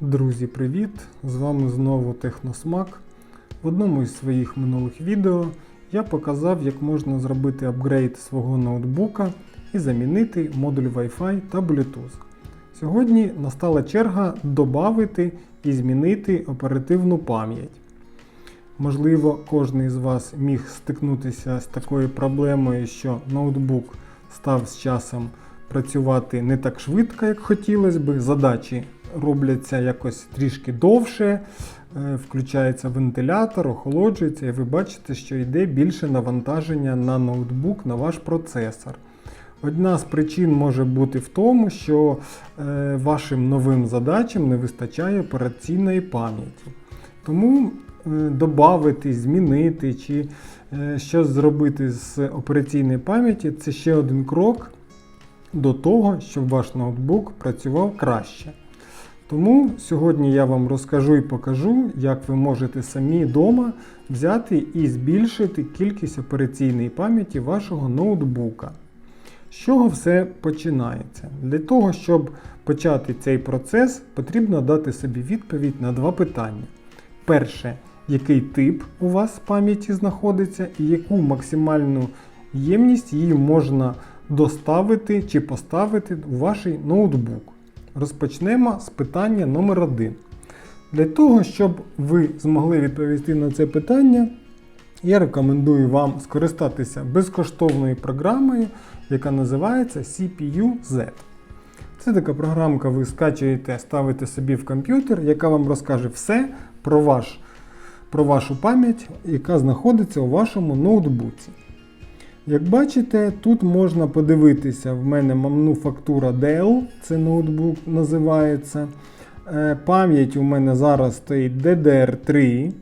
Друзі, привіт! З вами знову Техносмак. В одному із своїх минулих відео я показав, як можна зробити апгрейд свого ноутбука і замінити модуль Wi-Fi та Bluetooth. Сьогодні настала черга додати і змінити оперативну пам'ять. Можливо, кожен із вас міг стикнутися з такою проблемою, що ноутбук став з часом працювати не так швидко, як хотілося би. Задачі робляться якось трішки довше, е, включається вентилятор, охолоджується, і ви бачите, що йде більше навантаження на ноутбук, на ваш процесор. Одна з причин може бути в тому, що е, вашим новим задачам не вистачає операційної пам'яті. Тому е, додати, змінити чи щось зробити з операційної пам'яті це ще один крок до того, щоб ваш ноутбук працював краще. Тому сьогодні я вам розкажу і покажу, як ви можете самі вдома взяти і збільшити кількість операційної пам'яті вашого ноутбука. З чого все починається? Для того, щоб почати цей процес, потрібно дати собі відповідь на два питання. Перше, який тип у вас пам'яті знаходиться і яку максимальну ємність її можна доставити чи поставити у ваш ноутбук. Розпочнемо з питання номер 1 Для того, щоб ви змогли відповісти на це питання, я рекомендую вам скористатися безкоштовною програмою, яка називається CPU-Z. Це така програмка, ви скачуєте, ставите собі в комп'ютер, яка вам розкаже все про, ваш, про вашу пам'ять, яка знаходиться у вашому ноутбуці. Як бачите, тут можна подивитися, в мене мануфактура Dell, це ноутбук називається. Е, Пам'ять у мене зараз стоїть DDR3.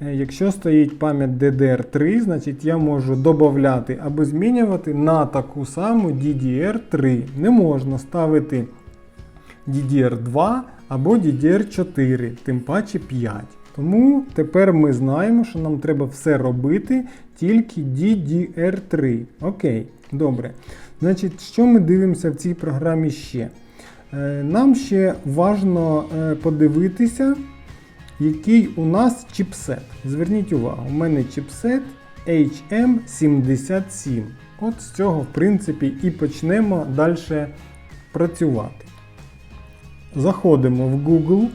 Е, Якщо стоїть пам'ять DDR3, значить я можу додати або змінювати на таку саму DDR3. Не можна ставити DDR2 або DDR4, тим паче 5. Тому тепер ми знаємо, що нам треба все робити тільки DDR3. Окей, добре. Значить, що ми дивимося в цій програмі ще? Е, Нам ще важно е, подивитися, який у нас чіпсет. Зверніть увагу, у мене чіпсет HM77. От з цього, в принципі, і почнемо далі працювати. Заходимо в Google,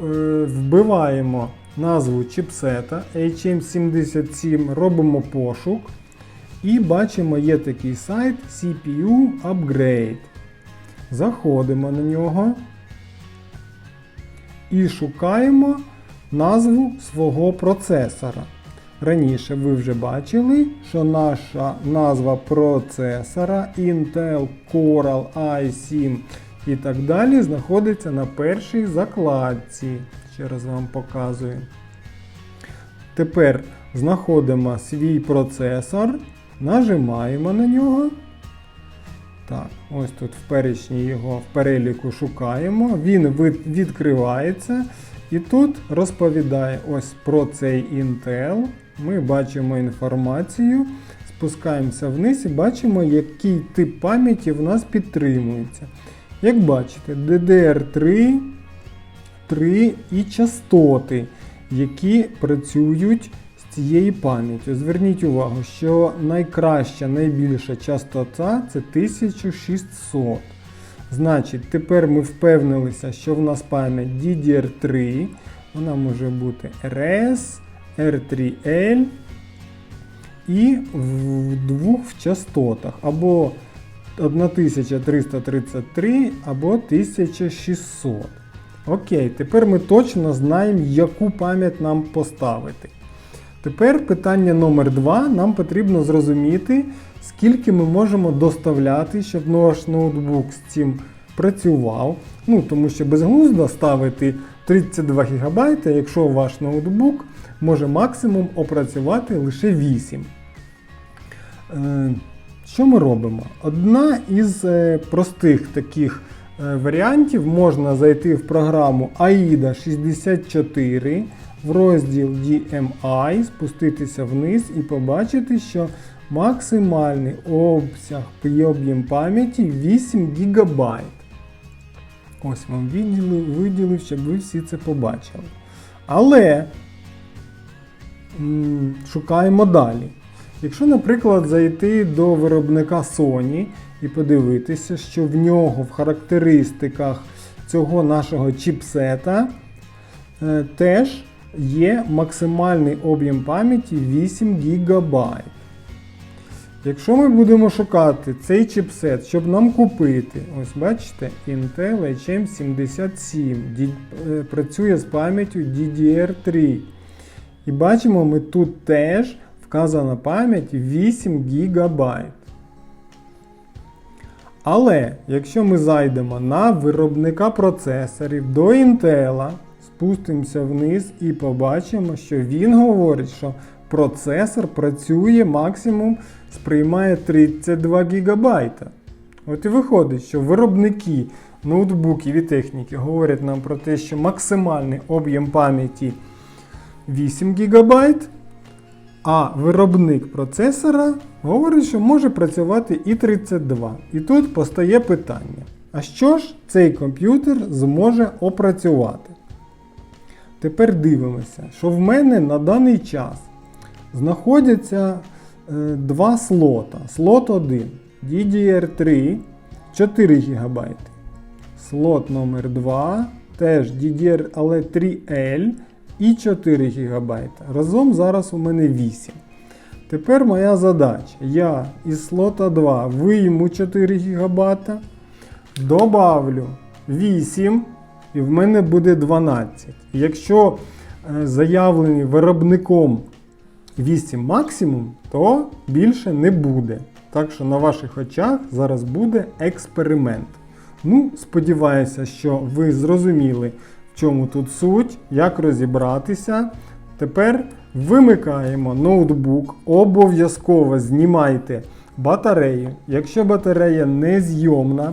вбиваємо назву чіпсета HM77, робимо пошук. І бачимо, є такий сайт CPU Upgrade. Заходимо на нього і шукаємо назву свого процесора. Раніше ви вже бачили, що наша назва процесора Intel Coral i7 і так далі знаходиться на першій закладці. Ще раз вам показую. Тепер знаходимо свій процесор, нажимаємо на нього. Так, ось тут в перечні його в переліку шукаємо. Він відкривається. І тут розповідає ось про цей Intel. Ми бачимо інформацію, спускаємося вниз і бачимо, який тип пам'яті в нас підтримується. Як бачите, DDR3 3 і частоти, які працюють з цією пам'яттю. Зверніть увагу, що найкраща, найбільша частота це 1600. Значить, тепер ми впевнилися, що в нас пам'ять DDR3, вона може бути RS, R3L і в двох частотах, або 1333, або 1600. Окей, тепер ми точно знаємо, яку пам'ять нам поставити. Тепер питання номер 2 Нам потрібно зрозуміти, скільки ми можемо доставляти, щоб наш ноутбук з цим працював. Ну, Тому що безглуздо ставити 32 ГБ, якщо ваш ноутбук може максимум опрацювати лише 8. Що ми робимо? Одна із е, простих таких е, варіантів можна зайти в програму AIDA 64 в розділ DMI, спуститися вниз і побачити, що максимальний обсяг і об'єм пам'яті 8 ГБ. Ось вам виділив, виділив, щоб ви всі це побачили. Але м, шукаємо далі. Якщо, наприклад, зайти до виробника Sony і подивитися, що в нього в характеристиках цього нашого чіпсета е, теж є максимальний об'єм пам'яті 8 ГБ. Якщо ми будемо шукати цей чіпсет, щоб нам купити, ось бачите, Intel HM77 ді- е, працює з пам'яттю DDR3. І бачимо, ми тут теж вказана пам'ять 8 ГБ. Але якщо ми зайдемо на виробника процесорів до Intel, спустимося вниз і побачимо, що він говорить, що процесор працює максимум, сприймає 32 ГБ. От і виходить, що виробники ноутбуків і техніки говорять нам про те, що максимальний об'єм пам'яті 8 ГБ, а виробник процесора говорить, що може працювати і 32. І тут постає питання: а що ж цей комп'ютер зможе опрацювати? Тепер дивимося, що в мене на даний час знаходяться е, два слота. Слот 1 DDR3 4 ГБ. Слот номер 2 теж DDR, але 3L і 4 ГБ. Разом зараз у мене 8. Тепер моя задача. Я із слота 2 вийму 4 ГБ, добавлю 8 і в мене буде 12. Якщо е, заявлений виробником 8 максимум, то більше не буде. Так що на ваших очах зараз буде експеримент. Ну, сподіваюся, що ви зрозуміли, чому тут суть, як розібратися. Тепер вимикаємо ноутбук, обов'язково знімайте батарею. Якщо батарея не зйомна,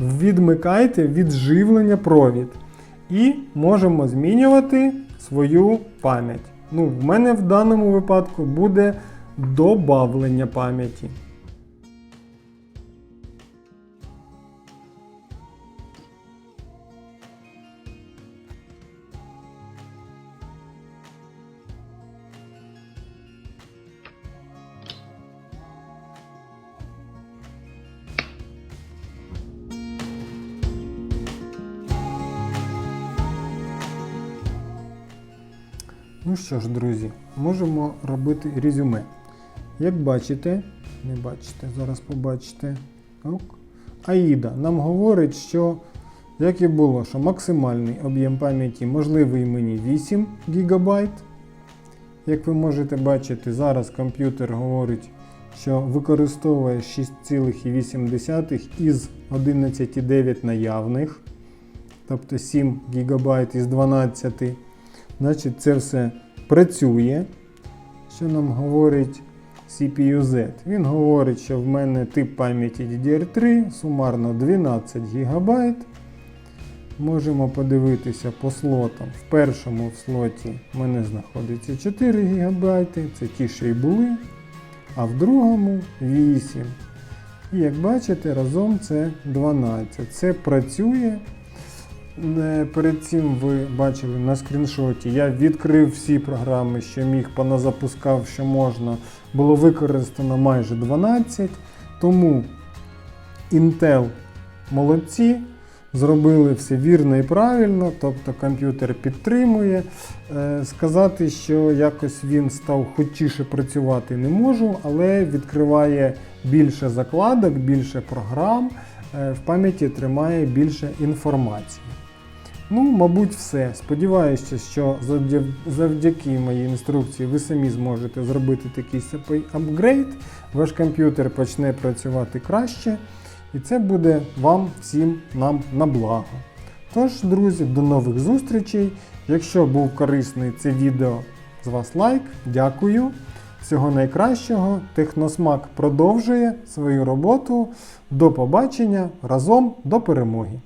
відмикайте від живлення провід. І можемо змінювати свою пам'ять. Ну, в мене в даному випадку буде добавлення пам'яті. Ну що ж, друзі, можемо робити резюме. Як бачите, не бачите, зараз побачите. Ок. Аїда нам говорить, що, як і було, що максимальний об'єм пам'яті можливий мені 8 ГБ. Як ви можете бачити, зараз комп'ютер говорить, що використовує 6,8 із 11,9 наявних, тобто 7 ГБ із 12. Значить, це все працює. Що нам говорить CPU-Z? Він говорить, що в мене тип пам'яті DDR3, сумарно 12 ГБ. Можемо подивитися по слотам. В першому слоті в мене знаходиться 4 ГБ, це ті, що й були, а в другому 8. І як бачите, разом це 12. Це працює. Перед цим ви бачили на скріншоті, я відкрив всі програми, що міг, поназапускав, що можна. Було використано майже 12. Тому Intel молодці, зробили все вірно і правильно, тобто комп'ютер підтримує. Е, Сказати, що якось він став хочіше працювати не можу, але відкриває більше закладок, більше програм, е, в пам'яті тримає більше інформації. Ну, мабуть, все. Сподіваюся, що завдяки моїй інструкції ви самі зможете зробити такий апгрейд. Ваш комп'ютер почне працювати краще, і це буде вам всім нам на благо. Тож, друзі, до нових зустрічей. Якщо був корисний це відео, з вас лайк. Дякую. Всього найкращого. Техносмак продовжує свою роботу. До побачення разом до перемоги!